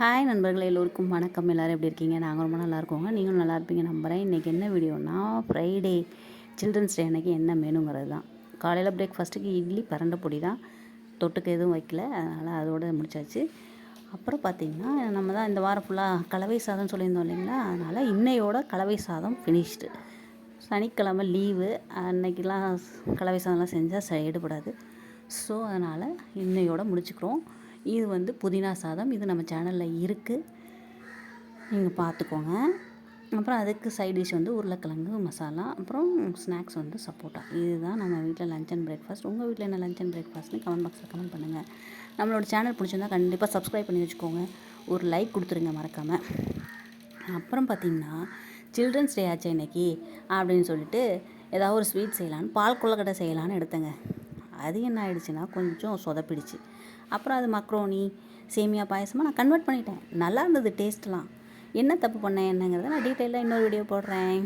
Hi நண்பர்கள் எல்லோருக்கும் வணக்கம். எல்லோரும் எப்படி இருக்கீங்க? நாங்கள் ரொம்ப நல்லா இருக்கோங்க. நீங்களும் நல்லா இருப்பீங்க நம்புகிறேன் இன்றைக்கி என்ன வீடியோனா ஃப்ரைடே சில்ட்ரன்ஸ் டே அன்றைக்கி என்ன மெனுங்கிறது தான். காலையில் பிரேக்ஃபாஸ்ட்டுக்கு இட்லி பரண்டை பொடி தான். தொட்டுக்கு எதுவும் வைக்கல. அதனால் அதோடு முடிச்சாச்சு. அப்புறம் பார்த்திங்கன்னா நம்ம தான் இந்த வாரம் ஃபுல்லாக கலவை சாதம் சொல்லியிருந்தோம் இல்லைங்களா? அதனால் இன்னையோட கலவை சாதம் ஃபினிஷ்டு சனிக்கிழமை லீவு அன்னைக்கெலாம் கலவை சாதம்லாம் செஞ்சால் ச எடுபடாது. ஸோ அதனால் இன்னையோட முடிச்சுக்கிறோம். இது வந்து புதினா சாதம். இது நம்ம சேனலில் இருக்குது நீங்கள் பார்த்துக்கோங்க அப்புறம் அதுக்கு சைட் டிஷ் வந்து உருளைக்கிழங்கு மசாலா அப்புறம் ஸ்நாக்ஸ் வந்து சப்போட்டா. இதுதான் நம்ம வீட்டில் லஞ்ச் அண்ட் பிரேக்ஃபாஸ்ட் உங்கள் வீட்டில் என்ன லஞ்ச் அண்ட் பிரேக்ஃபாஸ்ட்னு கமெண்ட் பாக்ஸில் கமெண்ட் பண்ணுங்கள் நம்மளோட சேனல் பிடிச்சிருந்தா கண்டிப்பாக சப்ஸ்கிரைப் பண்ணி வச்சுக்கோங்க. ஒரு லைக் கொடுத்துருங்க மறக்காமல் அப்புறம் பார்த்திங்கன்னா சில்ட்ரன்ஸ் டே ஆச்சு இன்னைக்கு அப்படின்னு சொல்லிட்டு ஏதாவது ஒரு ஸ்வீட் செய்யலான்னு பால் கொள்ளக்கட்டை செய்யலான்னு எடுத்தேங்க. அது என்ன ஆயிடுச்சுன்னா கொஞ்சம் சொதப்பிடுச்சு. அப்புறம் அது மக்ரோனி சேமியா பாயசமாக நான் கன்வெர்ட் பண்ணிட்டேன். நல்லா இருந்தது டேஸ்ட்லாம் என்ன தப்பு பண்ணேன் என்னங்கிறத நான் டீட்டெயிலாக இன்னொரு வீடியோ போடுறேன்.